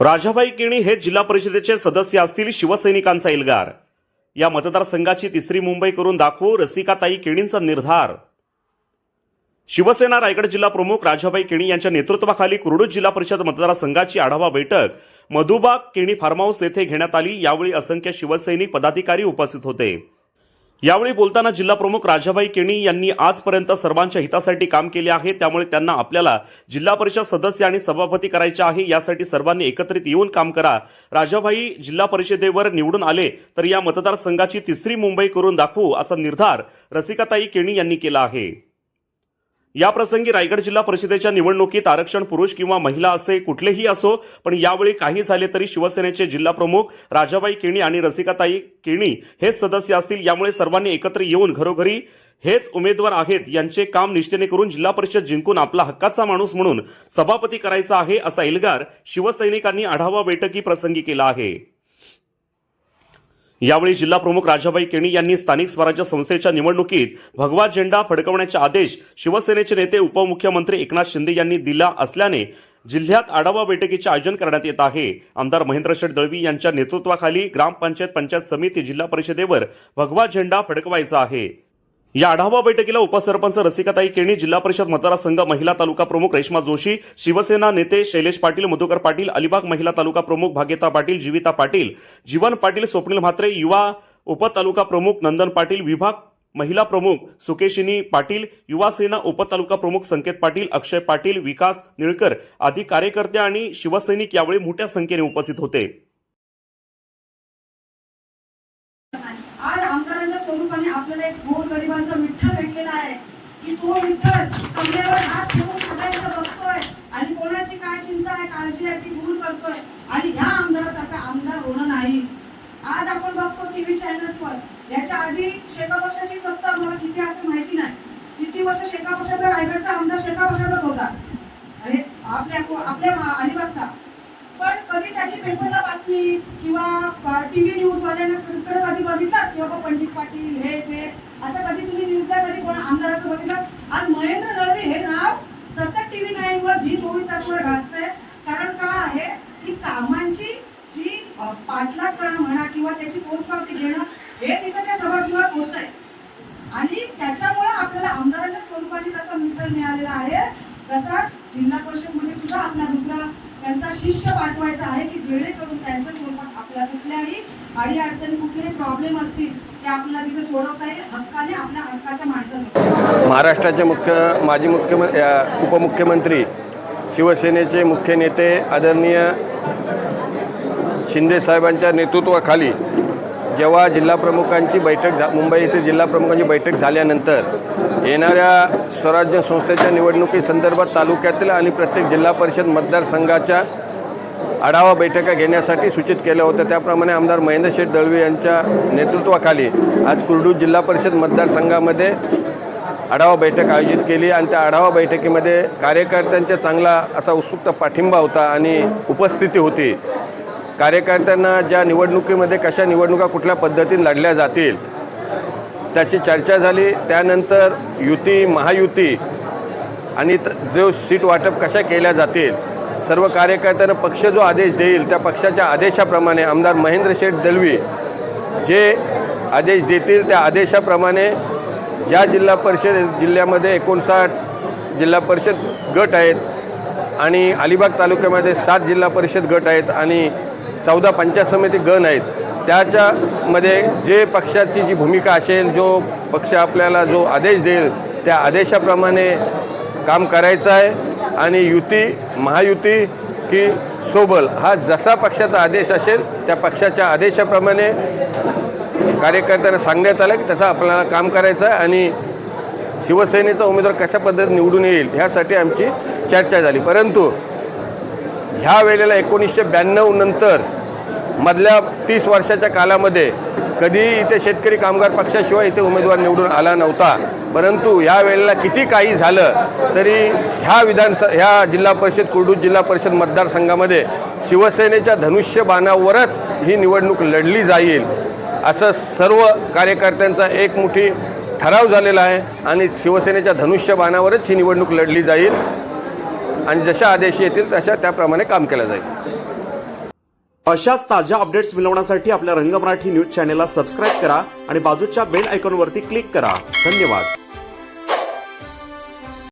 राजाबाई केणी हे जिल्हा परिषदेचे सदस्य असतील शिवसैनिकांचा एल्गार. या मतदारसंघाची तिसरी मुंबई करून दाखवू रसिकाताई केणींचा निर्धार. शिवसेना रायगड जिल्हा प्रमुख राजाबाई केणी यांच्या नेतृत्वाखाली कुरडूज जिल्हा परिषद मतदारसंघाची आढावा बैठक. मधुबाग केणी फार्म हाऊस येथे घेण्यात आली. यावेळी असंख्य शिवसैनिक पदाधिकारी उपस्थित होते. यावेळी बोलताना जिल्हा प्रमुख राजाबाई केणी यांनी आजपर्यंत सर्वांच्या हितासाठी काम केले आहे. त्यामुळे त्यांना आपल्याला जिल्हा परिषद सदस्य आणि सभापती करायचे आहे. यासाठी सर्वांनी एकत्रित येऊन काम करा. राजाभाई जिल्हा परिषदेवर निवडून आले तर या मतदारसंघाची तिसरी मुंबई करून दाखवू असा निर्धार रसिकाताई केणी यांनी केला आहे. याप्रसंगी रायगड जिल्हा परिषदेच्या निवडणुकीत आरक्षण पुरुष किंवा महिला असे कुठलेही असो पण यावेळी काही झाले तरी शिवसेनेचे जिल्हाप्रमुख राजाबाई केणी आणि रसिकाताई केणी हेच सदस्य असतील. यामुळे सर्वांनी एकत्र येऊन घरोघरी हेच उमेदवार आहेत यांचे काम निष्ठेने करून जिल्हा परिषद जिंकून आपला हक्काचा माणूस म्हणून सभापती करायचा आहे असा एल्गार शिवसैनिकांनी आढावा बैठकी प्रसंगी केला आहे. यावेळी जिल्हा प्रमुख राजाबाई केणी यांनी स्थानिक स्वराज्य संस्थेच्या निवडणुकीत भगवा झेंडा फडकवण्याचे आदेश शिवसेनेचे नेते उपमुख्यमंत्री एकनाथ शिंदे यांनी दिला असल्याने जिल्ह्यात आढावा बैठकीचे आयोजन करण्यात येत आहे. आमदार महेंद्र शेठ दळवी यांच्या नेतृत्वाखाली ग्रामपंचायत पंचायत समिती जिल्हा परिषदेवर भगवा झेंडा फडकवायचा आहे. या आढावा बैठकीला उपसरपंच रसिकाताई केणी जिल्हा परिषद मतदारसंघ महिला तालुका प्रमुख रेश्मा जोशी शिवसेना नेते शैलेश पाटील मधुकर पाटील अलिबाग महिला तालुका प्रमुख भाग्यता पाटील जीविता पाटील जीवन पाटील स्वप्नील म्हात्रे युवा उपतालुका प्रमुख नंदन पाटील विभाग महिला प्रमुख सुकेशिनी पाटील युवा सेना उपतालुका प्रमुख संकेत पाटील अक्षय पाटील विकास निळकर आदी कार्यकर्ते आणि शिवसैनिक यावेळी मोठ्या संख्येने उपस्थित होते. आज आमदारांच्या स्वरूपाने आपल्याला एक गोर गरिबांचा विठ्ठल भेटलेला आहे. की तो विठ्ठल कमल्यावर हात ठेवून सगळ्यांचं बघतोय आणि कोणाची काय चिंता आहे काळजी आहे ती दूर करतोय. आणि ह्या आमदारासारखा आमदार होणं नाही. आज आपण बघतो टीव्ही चॅनल्सवर. याच्या आधी शेका पक्षाची सत्ता मला किती असं माहिती नाही. किती वर्ष शेका पक्षाचा रायगडचा आमदार शेका पक्षाचाच होता. अरे आपल्या आपल्या अलिबागचा. पण कधी त्याची पेपरला बातमी किंवा टीव्ही न्यूज वाल्यांना कधी बघितलं की बाबा पंडित पाटील हे ते असं कधी तुम्ही न्यूजला कधी कोण आमदाराचं बघितलं? आज महेंद्र दळवी हे नाव सतत टीव्ही नाईन वर झी चोवीस तासवर गाजतंय. कारण का आहे? की कामांची जी पाठलाग करणं म्हणा किंवा त्याची पोचपावती घेणं हे तिथं त्या सभागृहात होत आहे आणि त्याच्यामुळे आपल्याला आमदाराच्या स्वरूपाने जसा मित्र मिळालेला आहे तसाच जिल्हा परिषदमध्ये सुद्धा आपला दुसरा त्यांचा शिष्य पाठवायचा आहे की जेणेकरून त्यांच्या स्वरूपात आपल्या कुठल्याही अडी अडचणी कुठलेही प्रॉब्लेम असतील ते आपल्याला तिथे सोडवता येईल. हक्काने आपल्या हक्काच्या माणसाने महाराष्ट्राचे मुख्य माजी मुख्यमंत्री उपमुख्यमंत्री शिवसेनेचे मुख्य नेते आदरणीय शिंदे साहेबांच्या नेतृत्वाखाली जेव्हा जिल्हाप्रमुखांची बैठक झा मुंबई येथे जिल्हाप्रमुखांची बैठक झाल्यानंतर येणाऱ्या स्वराज्य संस्थेच्या निवडणुकीसंदर्भात तालुक्यातील आणि प्रत्येक जिल्हा परिषद मतदारसंघाच्या आढावा बैठका घेण्यासाठी सूचित केल्या होत्या. त्याप्रमाणे आमदार महेंद्र शेठ दळवी यांच्या नेतृत्वाखाली आज कुर्डूज जिल्हा परिषद मतदारसंघामध्ये आढावा बैठक आयोजित केली आणि त्या आढावा बैठकीमध्ये कार्यकर्त्यांचा चांगला असा उत्सुक पाठिंबा होता आणि उपस्थिती होती. कार्यकर्त्यांना ज्या निवडणुकीमध्ये कशा निवडणुका कुठल्या पद्धतीने लढल्या जातील त्याची चर्चा झाली. त्यानंतर युती महायुती आणि जो सीट वाटप कशा केल्या जातील सर्व कार्यकर्त्यांना पक्ष जो आदेश देईल त्या पक्षाच्या आदेशाप्रमाणे आमदार महेंद्र शेठ दलवी जे आदेश देतील त्या आदेशाप्रमाणे ज्या जिल्हा परिषद जिल्ह्यामध्ये एकोणसाठ जिल्हा परिषद गट आहेत आणि अलिबाग तालुक्यामध्ये सात जिल्हा परिषद गट आहेत आणि चौदा पंचायत समिती गण आहेत. त्याच्यामध्ये जे पक्षाची जी भूमिका असेल जो पक्ष आपल्याला जो आदेश देईल त्या आदेशाप्रमाणे काम करायचं आहे. आणि युती महायुती की सोबल हा जसा पक्षाचा आदेश असेल त्या पक्षाच्या आदेशाप्रमाणे कार्यकर्त्यांना सांगण्यात आलं की तसं आपल्याला काम करायचं आहे आणि शिवसेनेचा उमेदवार कशा पद्धतीने निवडून येईल ह्यासाठी आमची चर्चा झाली. परंतु ह्या वेळेला एकोणीसशे ब्याण्णव नंतर मधल्या तीस वर्षाच्या कालामध्ये कधी इथे शेतकरी कामगार पक्षाशिवाय इथे उमेदवार निवडून आला नव्हता. परंतु ह्या वेळेला किती काही झालं तरी ह्या विधानसभा ह्या जिल्हा परिषद कुर्डूज जिल्हा परिषद मतदारसंघामध्ये शिवसेनेच्या धनुष्यबाणावरच ही निवडणूक लढली जाईल असं सर्व कार्यकर्त्यांचा एक मोठी ठराव झालेला आहे आणि शिवसेनेच्या धनुष्यबाणावरच ही निवडणूक लढली जाईल. आणि जशा आदेश येतील तशा त्याप्रमाणे काम केलं जाईल. अशाच ताज्या अपडेट्स मिळवण्यासाठी आपल्या रंग मराठी न्यूज चॅनेलला सबस्क्राईब करा आणि बाजूच्या बेल आयकॉनवरती क्लिक करा. धन्यवाद.